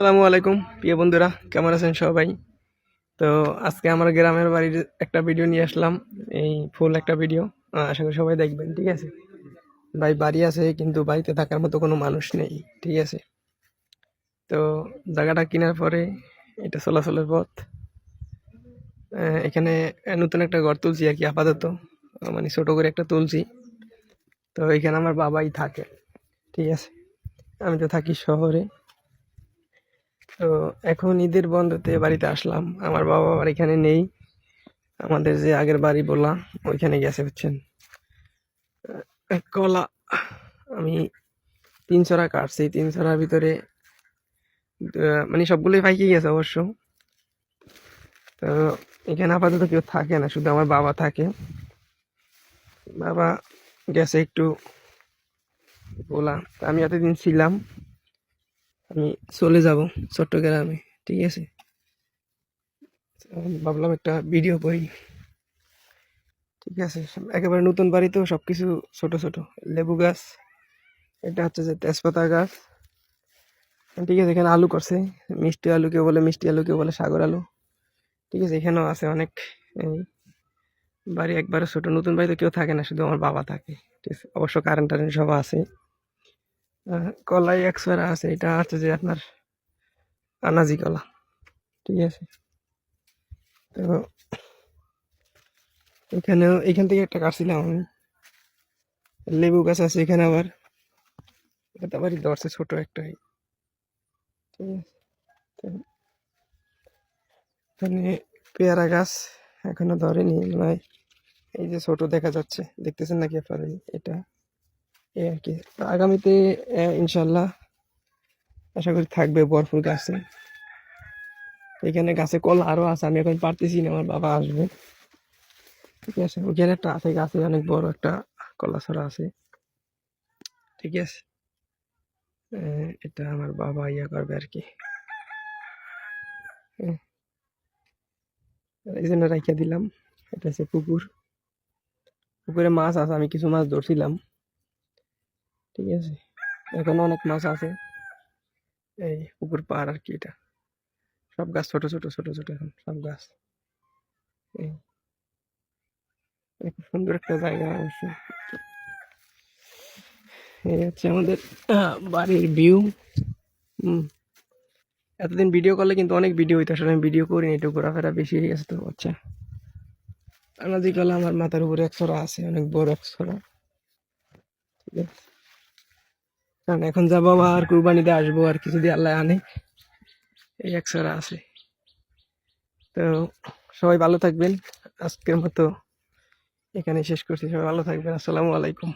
আসসালামু আলাইকুম, প্রিয় বন্ধুরা, কেমন আছেন সবাই? তো আজকে আমার গ্রামের বাড়ির একটা ভিডিও নিয়ে আসলাম, এই ফুল একটা ভিডিও আশা করি সবাই দেখবেন, ঠিক আছে? ভাই বাড়ি আছে, কিন্তু বাড়িতে থাকার মতো কোনো মানুষ নেই, ঠিক আছে? তো জায়গাটা কেনার পরে এটা চলাচলের পথ। এখানে নতুন একটা ঘর তুলছি আর কি, আপাতত। মানে ছোটো করে একটা তুলছি। তো এখানে আমার বাবাই থাকে, ঠিক আছে? আমি তো থাকি শহরে। তো এখন ঈদের বন্ধতে বাড়িতে আসলাম। আমার বাবা আবার এখানে নেই। আমাদের যে আগের বাড়ি বললাম, ওইখানে গেছে হচ্ছেন কলা। আমি তিন ছড়া কাটছি, তিন ছড়ার ভিতরে মানে সবগুলোই পাইকে গেছে অবশ্য। তো এখানে আপাতত কেউ থাকে না, শুধু আমার বাবা থাকে। বাবা গেছে একটু বলা আমি এতদিন ছিলাম। আমি চলে যাব, চট্টগ্রামে, ঠিক আছে? ভাবলাম একটা ভিডিও বই ঠিক আছে, একেবারে নতুন বাড়ি তো সব কিছু ছোট ছোট। লেবু গাছ, এটা হচ্ছে যে তেজপাতা গাছ। ঠিক আছে, এখানে আলু করছে, মিষ্টি আলু কেউ বলে মিষ্টি আলু, কেউ বলে সাগর আলু। ঠিক আছে, এখানেও আছে অনেক বাড়ি একবারে ছোট। নতুন বাড়িতে কেউ থাকে না, শুধু আমার বাবা থাকে। ঠিক আছে, অবশ্য কারেন্ট টারেন্ট সব আছে। কলাই একশোরা আছে, এটা আছে যে আপনার আনাজি কলা, ঠিক আছে? তো এখানেও, এখান থেকে একটা কাটছিলাম আমি। লেবু গাছ আছে এখানে আবার। এটা আবার ধরছে ছোট একটা ঠিক আছে? এখানে পেয়ারা গাছ এখনও ধরেনি, মনে এই যে ছোট দেখা যাচ্ছে, দেখতেছেন নাকি আপনারা? এটা এই আর কি। আগামীতে ইনশাল্লাহ আশা করি থাকবে, ভরপুর গাছে। এখানে গাছে কলা আরও আছে, আমি এখন পারতেছি না, আমার বাবা আসবে। ঠিক আছে ওখানে একটা আছে, গাছে অনেক বড় একটা কলা ছড়া আছে। ঠিক আছে এটা আমার বাবা ইয়া করবে আর কি। এই জন্য রাখিয়া দিলাম, এটা হচ্ছে পুকুর। পুকুরে মাছ আছে, আমি কিছু মাছ ধরছিলাম। ঠিক আছে? এখনও অনেক মাছ আছে। এই পুকুর পাড় আর কি এটা। সব গাছ ছোট ছোট ছোট ছোট এখন সব গাছ। এই। সুন্দর একটা জায়গা অবশ্য। এই হচ্ছে আমাদের বাড়ির ভিউ হুম। এতদিন ভিডিও করলে কিন্তু অনেক ভিডিও হইতো। আসলে আমি ভিডিও করিনি, একটু ঘোরাফেরা বেশি হয়ে গেছে তো আচ্ছা। আনাজি কলা আমার মাথার উপরে এক আছে, অনেক বড় এক ঠিক আছে। কারণ এখন যাব আর কুরবানি দিয়ে আসব আর কিছু দিয়ে আল্লাহ আনে এই এক ছড়া আছে। তো সবাই ভালো থাকবেন। আজকের মতো এখানে শেষ করছি। সবাই ভালো থাকবেন। আসসালামু আলাইকুম।